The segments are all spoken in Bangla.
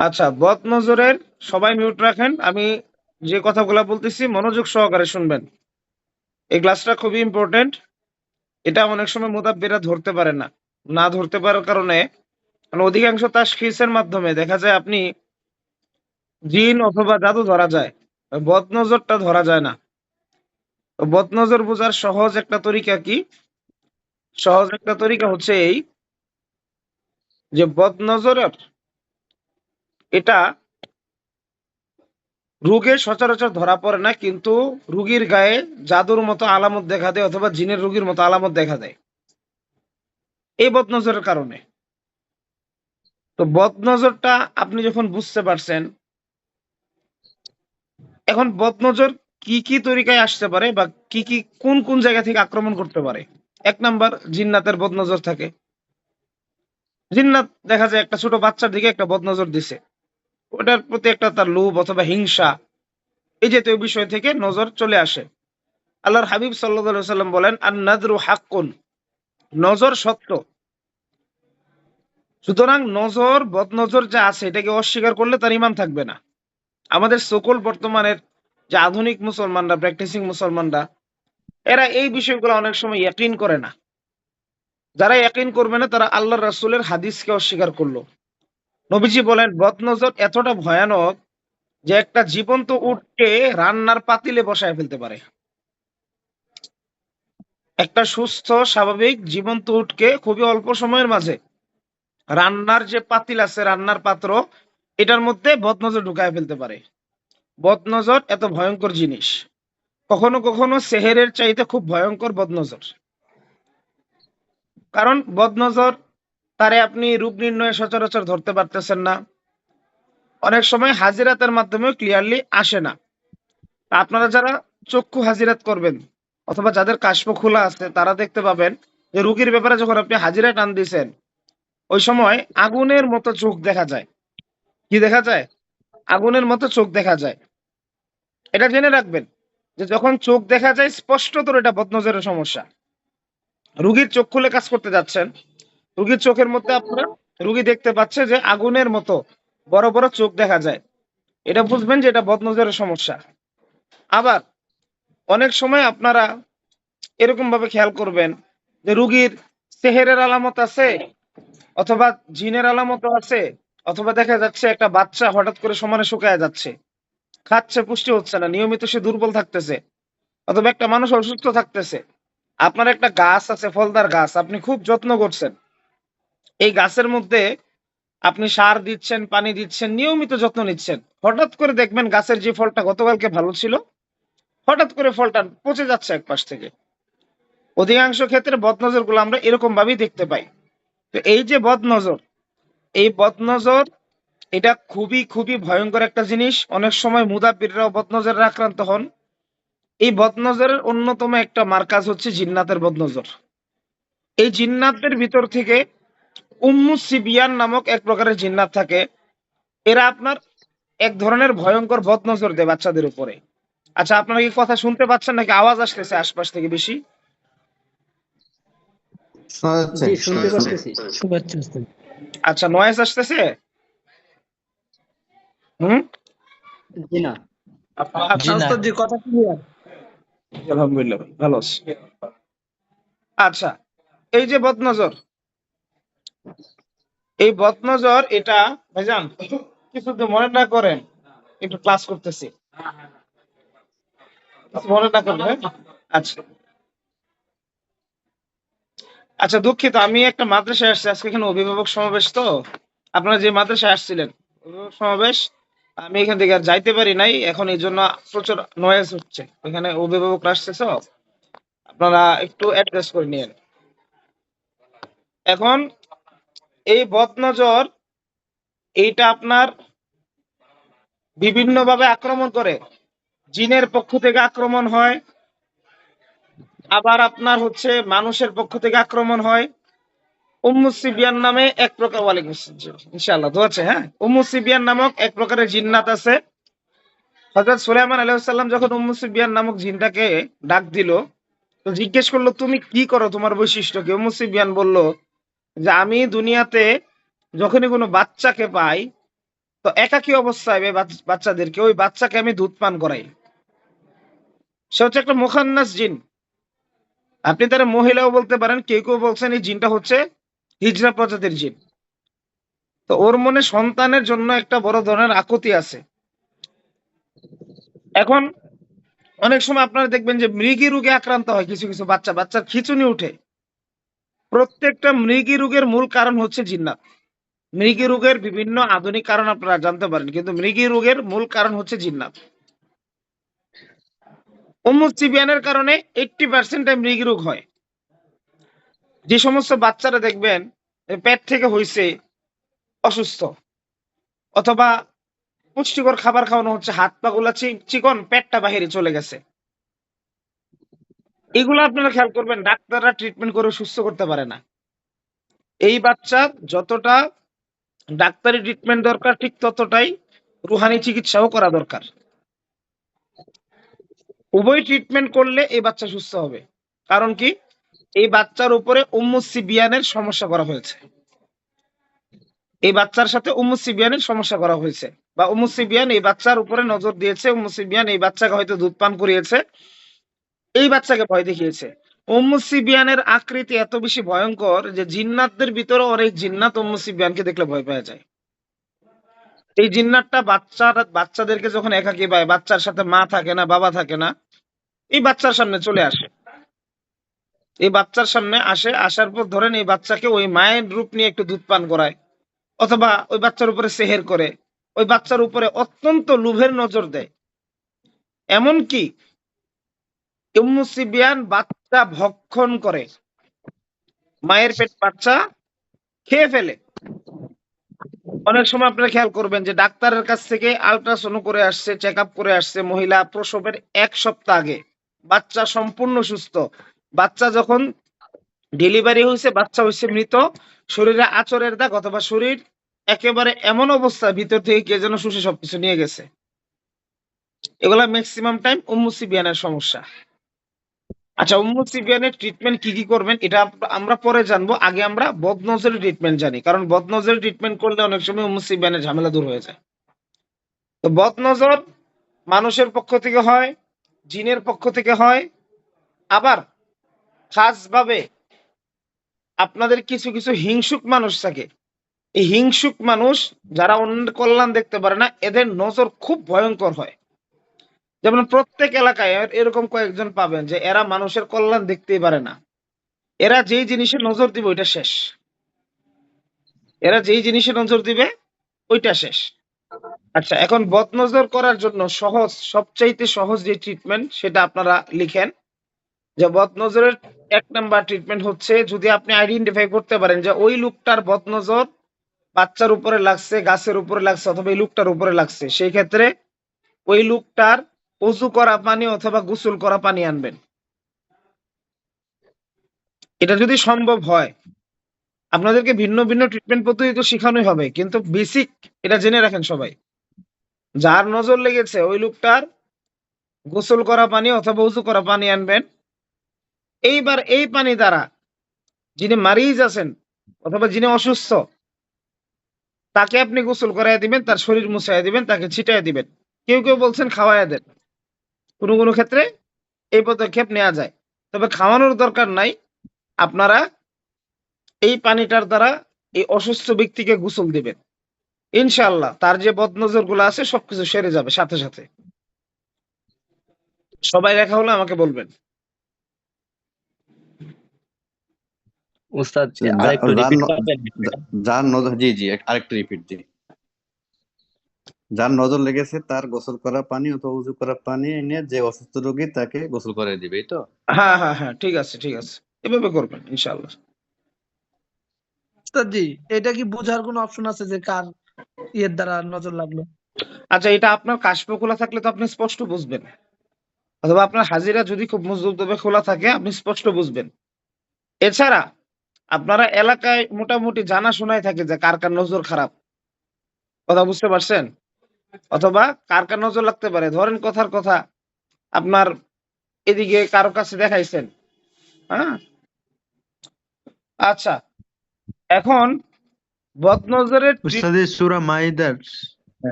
আচ্ছা বদ নজরের সবাই মিউট রাখেন। আমি যে কথাগুলো বলতেছি, মনোযোগ সহকারে শুনবেন। এই ক্লাসটা খুবই ইম্পর্টেন্ট এটা অনেক সময় মোতাব্বিরা ধরতে পারে না। না ধরতে পারার কারণে কারণ অধিকাংশ তাশখিসের মাধ্যমে দেখা যায় আপনি জিন অথবা জাদু ধরা যায়। বদ নজরটা ধরা যায় না। বদ নজর বোঝার সহজ একটা তরিকা কি? সহজ একটা তরিকা হচ্ছে এই যে বদ নজরের এটা রোগে সচরাচর ধরা পড়ে না, কিন্তু রুগীর গায়ে জাদুর মতো আলামত দেখা দেয় অথবা জিনের রোগীর মতো আলামত দেখা দেয়। এই বদনজরের কারণে। তো বদনজরটা আপনি যখন বুঝতে পারছেন, এখন বদনজর কি কি তরিকায় আসতে পারে বা কি কি কোন কোন জায়গা থেকে আক্রমণ করতে পারে? এক নাম্বার, জিন্নাতের বদনজর থাকে। জিন্নাত দেখা যায় একটা ছোট বাচ্চার দিকে একটা বদনজর দিছে। ওটার প্রতি একটা তার লোভ অথবা হিংসা, এই জাতীয় বিষয় থেকে নজর চলে আসে। আল্লাহর হাবিব সাল্লাম বলেন আর নাদরু হাক্কুন নজর সত্য। সুতরাং নজর, বদনজর যা আছে, এটাকে অস্বীকার করলে তার ইমান থাকবে না। আমাদের সকল বর্তমানের যে আধুনিক মুসলমানরা প্র্যাকটিসিং মুসলমানরা, এরা এই বিষয়গুলো অনেক সময় ইয়াকিন করে না। যারা ইয়াকিন করবে না, তারা আল্লাহ রাসুলের হাদিসকে অস্বীকার করল। নবীজি বলেন, বদনজর এতটা ভয়ানক যে একটা জীবন্ত উটকে রান্নার পাতিলে বসায় ফেলতে পারে। একটা সুস্থ, স্বাভাবিক, জীবন্ত উটকে খুবই অল্প সময়ের মাঝে রান্নার যে পাতিল আছে, রান্নার পাত্র, এটার মধ্যে বদনজর ঢুকায় ফেলতে পারে। বদনজর এত ভয়ঙ্কর জিনিস। কখনো কখনো সেহেরের চাইতে খুব ভয়ঙ্কর বদনজর। কারণ বদনজর তারে আপনি রূপ নির্ণয়ে সচরাচর ধরতে পারতেছেন না। অনেক সময় হাজিরাতের মাধ্যমে ক্লিয়ারলি আসে না। আপনারা যারা চক্ষু হাজিরাত করবেন, অথবা যাদের কাশ্ম খোলা আছে, তারা দেখতে পাবেন যে রুগীর ব্যাপারে যখন আপনি হাজিরা টান দিয়েছেন, ওই সময় আগুনের মতো চোখ দেখা যায়। কি দেখা যায়? আগুনের মতো চোখ দেখা যায়। এটা জেনে রাখবেন যে যখন চোখ দেখা যায়, স্পষ্টতর এটা বদনজরের সমস্যা। রুগীর চোখ খুলে কাজ করতে যাচ্ছেন রুগীর চোখের মধ্যে আপনারা রুগী দেখতে পাচ্ছে যে আগুনের মতো বড় বড় চোখ দেখা যায়। এটা বুঝবেন যে এটা বদনজরের সমস্যা। আবার অনেক সময় আপনারা এরকম ভাবে খেয়াল করবেন যে রুগীর সেহেরের আলামত আছে অথবা জিনের আলামত আছে অথবা দেখা যাচ্ছে একটা বাচ্চা হঠাৎ করে সমানে শুকায় যাচ্ছে। খাচ্ছে, পুষ্টি হচ্ছে না, নিয়মিত সে দুর্বল থাকতেছে অথবা একটা মানুষ অসুস্থ থাকতেছে। আপনার একটা গাছ আছে, ফলদার গাছ, আপনি খুব যত্ন করছেন। এই গাছের মধ্যে আপনি সার দিচ্ছেন, পানি দিচ্ছেন, নিয়মিত যত্ন নিচ্ছেন। হঠাৎ করে দেখবেন গাছের যে ফলটা গতকালকে ভালো ছিল, হঠাৎ করে ফলটা পচে যাচ্ছে এক পাশ থেকে। অধিকাংশ ক্ষেত্রে বদনজরগুলো আমরা এরকম ভাবেই দেখতে পাই। তো এই যে বদনজর, এই বদনজর, এটা খুবই খুবই ভয়ঙ্কর একটা জিনিস। অনেক সময় মুদাব্বিররাও বদনজরের আক্রান্ত হন। এই বদনজরের অন্যতম একটা মার্কাজ হচ্ছে জিন্নাতের বদনজর। এই জিন্নাতের ভিতর থেকে উম্মু সিবিয়ান নামক এক প্রকারের জিন্নাত থাকে। এরা আপনার এক ধরনের ভয়ঙ্কর বদনজর দেয় বাচ্চাদের উপরে। আচ্ছা আপনারা কি কথা শুনতে পাচ্ছেন নাকি আওয়াজ আসতেছে আশপাশ থেকে বেশি? আচ্ছা নয়েজ আসতেছে? হুম? জি না। কথা ক্লিয়ার আলহামদুলিল্লাহ ভালো আচ্ছা এই যে বদনজর এই বদনজর এটা, ভাইজান, কিছু তো মনে না করেন, একটু ক্লাস করতেছি। মনে না করেন হ্যাঁ? আচ্ছা। আচ্ছা দুঃখিত, আমি একটা মাদ্রাসায় আসছি, আজকে এখানে অভিভাবক সমাবেশ তো। আপনারা যে মাদ্রাসায় আসছিলেন, অভিভাবক সমাবেশ, আমি এখান থেকে আর যাইতে পারি নাই, এখন এই জন্য প্রচুর নয়েজ হচ্ছে। এখানে অভিভাবক আসছে তো আপনারা একটু অ্যাডজাস্ট করে নিয়েন। এখন এই বদনজর এইটা আপনার বিভিন্ন ভাবে আক্রমণ করে। জিনের পক্ষ থেকে আক্রমণ হয়, আবার আপনার হচ্ছে মানুষের পক্ষ থেকে আক্রমণ হয়। উম্মু নামে এক প্রকার আসসালাম ইনশাআল্লাহ, দোয়া আছে হ্যাঁ? উম্মু সিবিয়ান নামক এক প্রকারের জিন্নাত আছে। হযরত সুলাইমান আলাইহিস যখন উম্মু নামক জিনটাকে ডাক দিল, তো জিজ্ঞেস করল, তুমি কি করো? তোমার বৈশিষ্ট্য কি? উম্মু বলল যে আমি দুনিয়াতে যখনই কোনো বাচ্চাকে পাই, তো একাকী অবস্থায় বাচ্চাদেরকে ওই বাচ্চাকে আমি দুধ পান করাই। সে হচ্ছে একটা মুখান্নাস জিন। আপনি তারা মহিলাও বলতে পারেন, কেউ কেউ বলছেন এই জিনটা হচ্ছে হিজরা প্রজাতির জিন। তো ওর মনে সন্তানের জন্য একটা বড় ধরনের আকুতি আছে। এখন অনেক সময় আপনারা দেখবেন যে মৃগী রোগে আক্রান্ত হয় কিছু কিছু বাচ্চা। বাচ্চার খিচুনি উঠে। প্রত্যেকটা মৃগী রোগের মূল কারণ হচ্ছে জিন্নাত। মৃগী রোগের বিভিন্ন আধুনিক কারণ আপনারা জানতে পারেন, কিন্তু মৃগী রোগের মূল কারণ হচ্ছে জিন্নাত। উম্মুসিবিয়ানের কারণে এইটটি পার্সেন্ট মৃগী রোগ হয়। যে সমস্ত বাচ্চারা দেখবেন পেট থেকে হইছে অসুস্থ, অথবা পুষ্টিকর খাবার খাওয়ানো হচ্ছে হাত পা গুলা চিকন পেটটা বাহিরে চলে গেছে। এগুলো আপনারা খেয়াল করবেন, ডাক্তাররা ট্রিটমেন্ট করে সুস্থ করতে পারে না। এই বাচ্চার যতটা ডাক্তারি ট্রিটমেন্ট দরকার, ঠিক ততটাই রুহানি চিকিৎসাও করা দরকার। উভয় ট্রিটমেন্ট করলে এই বাচ্চা সুস্থ হবে। কারণ কি? এই বাচ্চার উপরে উম্মুসিবিয়ানের সমস্যা করা হয়েছে। এই বাচ্চার সাথে উম্মুসিবিয়ানের সমস্যা করা হয়েছে। বা উম্মুসিবিয়ান এই বাচ্চার উপরে নজর দিয়েছে উম্মুসিবিয়ান এই বাচ্চাকে হয়তো দুধ পান করিয়েছে। এই বাচ্চাকে ভয় দেখিয়েছে। উম্মুসিবিয়ানের আকৃতি এত বেশি ভয়ঙ্কর যে জিন্নাতদের ভিতরে অনেক জিন্নাত উম্মুসিবিয়ানকে দেখলে ভয় পাওয়া যায়। এই জিন্নাতটা বাচ্চারা, বাচ্চাদেরকে যখন একাকি পায়, বাচ্চার সাথে মা থাকে না, বাবা থাকে না, এই বাচ্চার সামনে চলে আসে। এই বাচ্চার সামনে আসে, আসার পর ধরেন এই বাচ্চাকে ওই মায়ের রূপ নিয়ে একটু দুধ পান করায়, অথবা ওই বাচ্চার উপরে সেহের করে, ওই বাচ্চার উপরে অত্যন্ত লোভের নজর দেয়। এমনকি ইমুসিবিয়ান বাচ্চা ভক্ষণ করে। মায়ের পেট বাচ্চা খেয়ে ফেলে। অনেক সময় আপনারা খেয়াল করবেন যে ডাক্তারের কাছ থেকে আল্ট্রাসাউন্ড করে আসছে চেক করে আসছে মহিলা প্রসবের এক সপ্তাহ আগে। বাচ্চা সম্পূর্ণ সুস্থ। বাচ্চা যখন ডেলিভারি হয়েছে, বাচ্চা হয়েছে মৃত। শরীরে আচরের দাগ অথবা শরীর একেবারে এমন অবস্থা, ভিতর থেকে কে যেন শুষে সবকিছু নিয়ে গেছে। এগুলা ম্যাক্সিমাম টাইম উম্মুসিবিয়ানের সমস্যা। আচ্ছা উম্মুসিবিয়ানের ট্রিটমেন্ট কি কি করবেন? এটা আমরা পরে জানব। আগে আমরা বদনজরের ট্রিটমেন্ট জানি। কারণ বদনজরের ট্রিটমেন্ট করলে অনেক সময় উম্মুসিবিয়ানের ঝামেলা দূর হয়ে যায়। তো বদনজর মানুষের পক্ষ থেকে হয়, জিনের পক্ষ থেকে হয়। আবার খাসভাবে আপনাদের কিছু কিছু হিংসুক মানুষ থাকে। এই হিংসুক মানুষ যারা অন্যের কল্যাণ দেখতে পারে না, এদের নজর খুব ভয়ঙ্কর হয়। যেমন প্রত্যেক এলাকায় এরকম কয়েকজন পাবেন যে এরা মানুষের কল্যাণ দেখতেই পারে না। এরা যেই জিনিসে নজর দিবে ওইটা শেষ। এরা যেই জিনিসে নজর দিবে ওইটা শেষ। আচ্ছা এখন বদনজর করার জন্য সহজ, সবচাইতে সহজ যে ট্রিটমেন্ট সেটা আপনারা লিখেন যে বদনজরের এক নাম্বার ট্রিটমেন্ট হচ্ছে যদি আপনি আইডেন্টিফাই করতে পারেন যে ওই লোকটার বদনজর বাচ্চার উপরে লাগছে, গাছের উপরে লাগছে অথবা এই লোকটার উপরে লাগছে, সেই ক্ষেত্রে ওই লোকটার অজু করা পানি অথবা গোসল করা পানি আনবেন। এটা যদি সম্ভব হয়, আপনাদেরকে ভিন্ন ভিন্ন ট্রিটমেন্ট পদ্ধতি তো শেখানোই হবে, কিন্তু বেসিক এটা জেনে রাখেন সবাই। যার নজর লেগেছে ওই লোকটার গোসল করা পানি অথবা উজু করা পানি আনবেন। এইবার এই পানি দ্বারা যিনি মারিজ আছেন অথবা যিনি অসুস্থ, তাকে আপনি গোসল করাই দিবেন, তার শরীর মুছাই দিবেন, তাকে ছিটাই দিবেন। কেউ কেউ বলছেন খাওয়াই দেন। কোনো কোনো ক্ষেত্রে এই পদক্ষেপ নেওয়া যায় তবে খাওয়ানোর দরকার নাই আপনারা এই পানিটার দ্বারা এই অসুস্থ ব্যক্তিকে গোসল দিবেন ইনশাআল্লাহ তার যে বদনজরগুলো আছে সবকিছু সেরে যাবে সাথে সাথে সবাই দেখা হলে আমাকে বলবেন উস্তাদ আরেকটু রিপিট করবেন জি জি আরেকটু রিপিট জি যার নজর লেগেছে তার গোসল করা পানি অথবা উজু করা পানি এনে যে অসুস্থ রোগী তাকে গোসল করে দিবে এই তো? হ্যাঁ হ্যাঁ হ্যাঁ ঠিক আছে ঠিক আছে। এভাবে করবেন ইনশাআল্লাহ। জি এটা কি বোঝার কোনো অপশন আছে যে কার ইয়ের দ্বারা নজর লাগল? আচ্ছা এটা আপনার কাশপ খোলা থাকলে তো আপনি স্পষ্ট বুঝবেন। অথবা আপনার হাজিরা যদি খুব মজবুতভাবে খোলা থাকে আপনি স্পষ্ট বুঝবেন। এছাড়া আপনারা এলাকায় মোটামুটি জানা শোনাই থাকে যে কার কার নজর খারাপ। কথা বুঝতে পারছেন? অথবা কার কার নজর লাগতে পারে? ধরেন কথার কথা আপনার এদিকে কারও কাছে দেখাইছেন হ্যাঁ? আচ্ছা এখন বদনজরের সূরা মাইদার।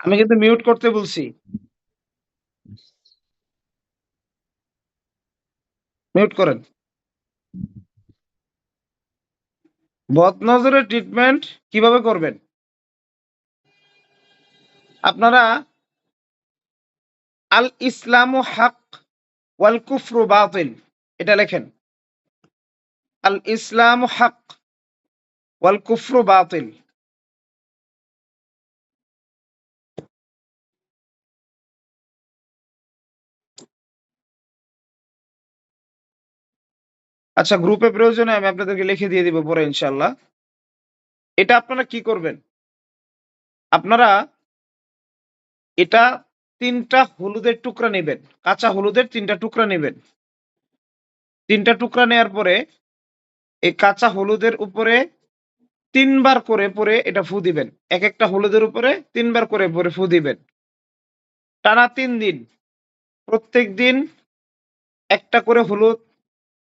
আমি কিন্তু মিউট করতে বলছি। মিউট করেন। বদনজরের ট্রিটমেন্ট কীভাবে করবেন? আপনারা আল ইসলাম হক ওয়াল কুফরু বাতিল, এটা লেখেন। আল ইসলাম হক ওয়াল কুফরু বাতিল। আচ্ছা গ্রুপে প্রয়োজনে আমি আপনাদেরকে লিখে দিয়ে দিব পরে ইনশাল্লাহ এটা আপনারা কি করবেন? আপনারা এটা তিনটা হলুদের টুকরা নেবেন, কাঁচা হলুদের তিনটা টুকরা নেবেন। তিনটা টুকরা নেয়ার পরে এই কাঁচা হলুদের উপরে তিনবার করে পরে এটা ফু দিবেন। এক একটা হলুদের উপরে তিনবার করে পরে ফু দিবেন। টানা তিন দিন, প্রত্যেক দিন একটা করে হলুদ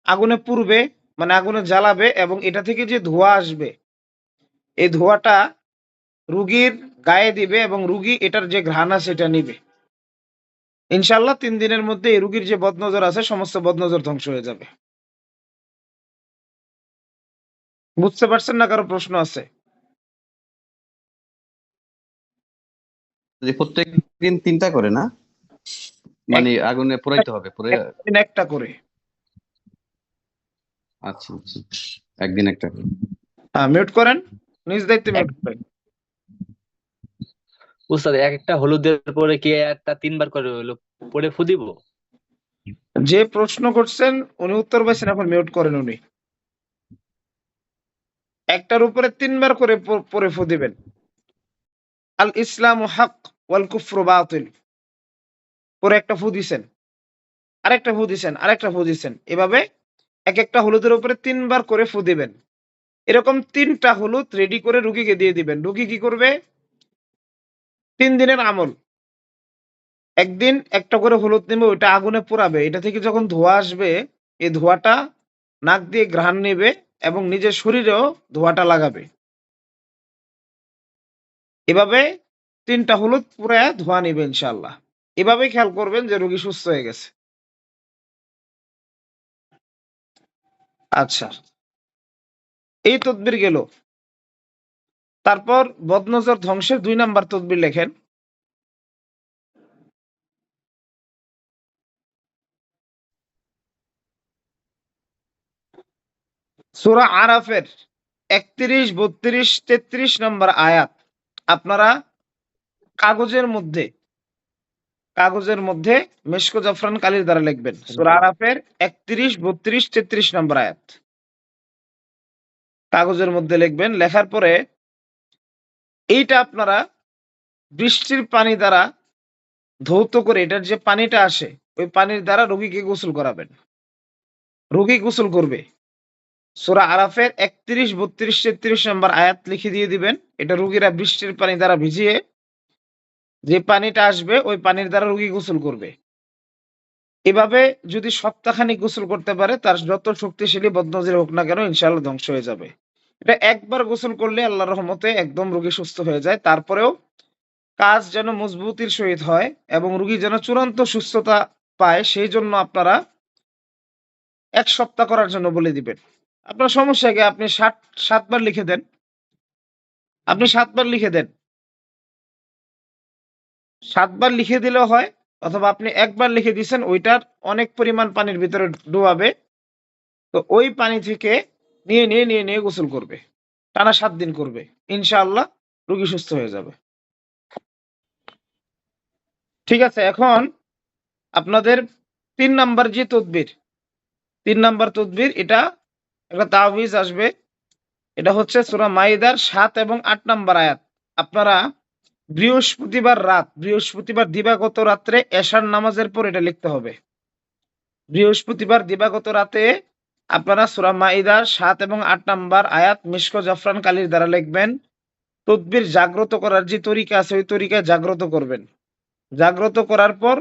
আগুনে পুড়বে মানে আগুনে জ্বালাবে এবং এটা থেকে যে ধোঁয়া আসবে, এই ধোঁয়াটা রুগীর গায়ে দিবে এবং রুগী এটার যে ঘ্রাণ এটা নিবে। ইনশাল্লাহ তিন দিনের মধ্যে এই রুগীর যে বদনজর আছে সমস্ত বদনজর ধ্বংস হয়ে যাবে। বুঝতে পারছেন না কারও প্রশ্ন আছে? যে প্রত্যেক দিন তিনটা করে না? মানে আগুনে পোড়াইতে হবে পরে দিন একটা করে। আচ্ছা আচ্ছা। একদিন একটা করে। হ্যাঁ মিউট করেন। নিজ দায়িত্বে মিউট করেন। উস্তাদ, এক একটা হলুদের পরে কি একটা তিনবার করে হলো পরে ফু দিব? যে প্রশ্ন করছেন, উনি উত্তর পাইছেন, এখন মিউট করেন উনি। একটার উপরে তিনবার করে পরে ফু দিবেন। আল ইসলাম হক ওয়াল কুফরু বাতিল। পরে একটা ফু দিছেন, আরেকটা ফু দিছেন, আরেকটা ফু দিছেন। এভাবে এক একটা হলুদের উপরে তিনবার করে ফু দিবেন। এরকম তিনটা হলুদ রেডি করে রুগীকে দিয়ে দিবেন। রুগী কি করবে? তিন দিনের আমল। একদিন একটা করে হলুদ নেবে, ওইটা আগুনে পোড়াবে। এটা থেকে যখন ধোঁয়া আসবে, এই ধোঁয়াটা নাক দিয়ে ঘ্রাণ নেবে এবং নিজের শরীরেও ধোঁয়াটা লাগাবে। এভাবে তিনটা হলুদ পুরা ধোঁয়া নেবে ইনশাল্লাহ এভাবে খেয়াল করবেন যে রোগী সুস্থ হয়ে গেছে। আচ্ছা। এই তদবির গেল। তারপর বদনজর ধ্বংসের দুই নাম্বার তদবির লেখেন। সূরা আরাফের একত্রিশ, বত্রিশ, তেত্রিশ নম্বর আয়াত। আপনারা কাগজের মধ্যে কাগজের মধ্যে মেশকো জাফরান কালির দ্বারা লিখবেন। সূরা আরাফের একত্রিশ, বত্রিশ, তেত্রিশ নম্বর আয়াত। কাগজের মধ্যে লিখবেন, লেখার পরে এইটা আপনারা বৃষ্টির পানি দ্বারা ধৌত করে, এটার যে পানিটা আসে, ওই পানির দ্বারা রোগীকে গোসল করাবেন। রোগী গোসল করবে। সূরা আরাফের একত্রিশ, বত্রিশ, তেত্রিশ নম্বর আয়াত লিখে দিয়ে দিবেন। এটা রোগীরা বৃষ্টির পানি দ্বারা ভিজিয়ে যে পানিটা আসবে, ওই পানির দ্বারা রোগী গোসল করবে। এভাবে যদি সপ্তাহখানিক গোসল করতে পারে, তার যত শক্তিশালী বদনজির হোক না কেন ইনশাল্লাহ ধ্বংস হয়ে যাবে। এটা একবার গোসল করলে আল্লাহর রহমতে একদম রোগী সুস্থ হয়ে যায়। তারপরেও কাজ যেন মজবুতির সহিত হয় এবং রোগী যেন চূড়ান্ত সুস্থতা পায়, সেই জন্য আপনারা এক সপ্তাহ করার জন্য বলে দিবেন। আপনার সমস্যা কি? আপনি ষাট সাতবার লিখে দেন। আপনি সাতবার লিখে দেন। সাতবার লিখে দিলেও হয় অথবা আপনি একবার লিখে দিয়েছেন, ওইটার অনেক পরিমাণ পানির ভিতরে ডুবাবে। তো ওই পানি থেকে নিয়ে নিয়ে নিয়ে নিয়ে গোসল করবে। টানা সাত দিন করবে। ইনশাআল্লাহ রোগী সুস্থ হয়ে যাবে। ঠিক আছে, এখন আপনাদের তিন নাম্বার যে তদবির, তিন নাম্বার তদবির, এটা একটা তাবিজ আসবে। এটা হচ্ছে সূরা মাইদার সাত এবং আট নাম্বার আয়াত। আপনারা বৃহস্পতিবার রাত, বৃহস্পতিবার দিবাগত রাত্রে এশার নামাজের পর এটা লিখতে হবে। বৃহস্পতিবার দিবাগত রাতে আপনারা সুরা মাইদার সাত এবং আট নাম্বার আয়াত মিশক জাফরান কালির দ্বারা লিখবেন। তদবির জাগ্রত করার যে তরিকা আছে, ওই তরিকায় জাগ্রত করবেন। জাগ্রত করার পর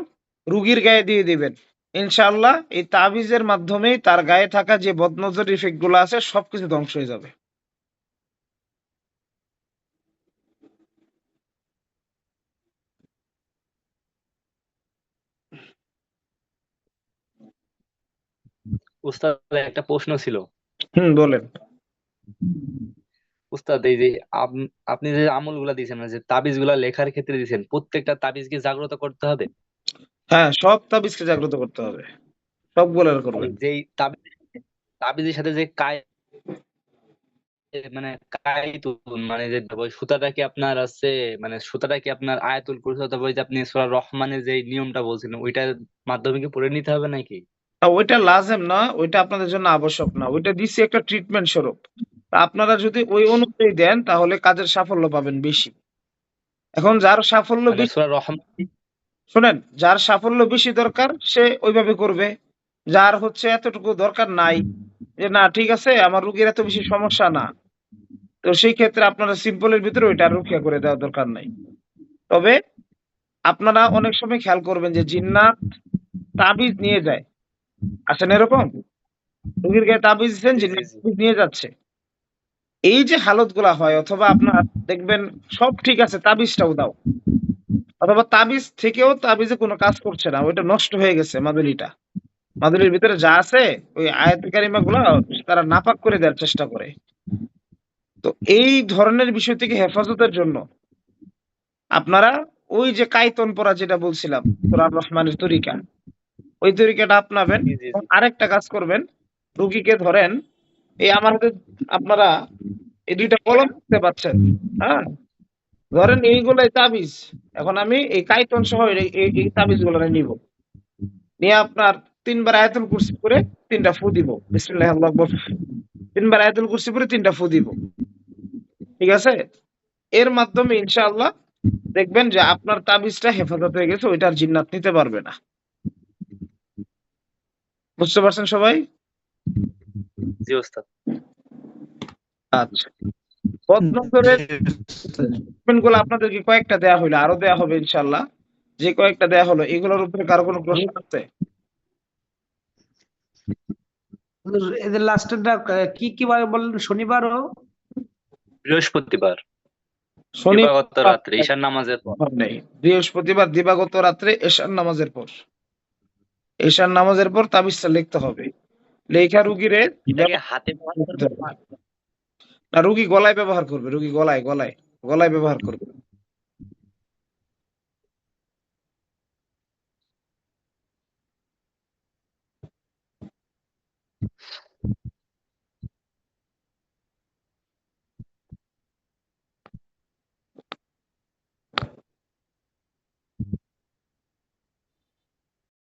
রুগীর গায়ে দিয়ে দিবেন। ইনশাল্লাহ এই তাবিজের মাধ্যমেই তার গায়ে থাকা যে বদনজর ইফেক্টগুলো আছে, সবকিছু ধ্বংস হয়ে যাবে। উস্তাদ একটা প্রশ্ন ছিল। হুম বলেন। উস্তাদ এই যে আপনি যে আমলগুলা দিয়েছেন মানে যে তাবিজগুলা লেখার ক্ষেত্রে দিয়েছেন প্রত্যেকটা তাবিজকে জাগ্রত করতে হবে? হ্যাঁ সব তাবিজকে জাগ্রত করতে হবে। সবগুলো করবেন যেই তাবিজ তাবিজের সাথে যে কায় মানে কায়তুন মানে যে সুতাটা কি আপনার আছে মানে সুতাটা কি আপনার আয়াতুল কুরসি অথবা ওই যে আপনি সূরা রহমানের যে নিয়মটা বলছিলেন ওইটার মাধ্যমে কি পড়ে নিতে হবে নাকি? ওইটা লাজেম না ওইটা আপনাদের জন্য আবশ্যক না। ওইটা দিচ্ছি একটা ট্রিটমেন্ট স্বরূপ। তা আপনারা যদি ওই অনুযায়ী দেন তাহলে কাজের সাফল্য পাবেন বেশি। এখন যার সাফল্য বেশি শোনেন যার সাফল্য বেশি দরকার সে ওইভাবে করবে। যার হচ্ছে এতটুকু দরকার নাই যে না ঠিক আছে আমার রুগীর এত বেশি সমস্যা না। তো সেই ক্ষেত্রে আপনারা সিম্পলের ভিতরে ওইটা রক্ষা করে দেওয়া দরকার নাই। তবে আপনারা অনেক সময় খেয়াল করবেন যে জিন্নাত তাবিজ নিয়ে যায়। আসেন এরকম রুগীর গায়ে তাবিজ দিচ্ছেন। তাবিজ নিয়ে যাচ্ছে। এই যে হালতগুলা হয় অথবা আপনার দেখবেন সব ঠিক আছে তাবিজটাও দাও। অথবা তাবিজ থেকেও তাবিজে কোনো কাজ করছে না ওইটা নষ্ট হয়ে গেছে মাদুলিটা। মাদুলির ভিতরে যা আছে ওই আয়াত কারিমা গুলা তারা নাপাক করে দেওয়ার চেষ্টা করে। তো এই ধরনের বিষয় থেকে হেফাজতের জন্য আপনারা ওই যে কাইতন পরা যেটা বলছিলাম কোরআন রহমানের তরিকা ওই তরিকাটা আপনাবেন। আরেকটা কাজ করবেন রুগীকে ধরেন এই আমার হাতে আপনারা এই দুইটা কলম দেখতে পাচ্ছেন হ্যাঁ? ধরেন এইগুলাই তাবিজ এখন আমি এই কাইতন সহ এই- তাবিজগুলো নিব। নিয়ে আপনার তিনবার আয়াতুল কুরসি করে তিনটা ফু দিব। বিসমিল্লাহ আল্লাহু তিনবার আয়াতুল কুরসি করে তিনটা ফু দিব। ঠিক আছে? এর মাধ্যমে ইনশাআল্লাহ দেখবেন যে আপনার তাবিজটা হেফাজত হয়ে গেছে ওইটার জিন্নাত নিতে পারবে না। বুঝতে পারছেন সবাই? জি ওস্তাদ। আচ্ছা। গুলো আপনাদেরকে কয়েকটা দেয়া হলো আরও দেয়া হবে ইনশাআল্লাহ। যে কয়েকটা দেয়া হলো এগুলোর উপরে কারও কোনো প্রশ্ন আছে? এদের লাস্টেরটা কি কি বার বললেন? শনিবার ও বৃহস্পতিবার। শনি রাত্রে ঈশার নামাজের পর। বৃহস্পতিবার দিবাগত রাত্রে এশার নামাজের পর। এশার নামাজের পর তাবিজটা লিখতে হবে। লেখা রুগীরে হাতে না রুগী গলায় ব্যবহার করবে রুগী গলায় গলায় গলায় ব্যবহার করবে।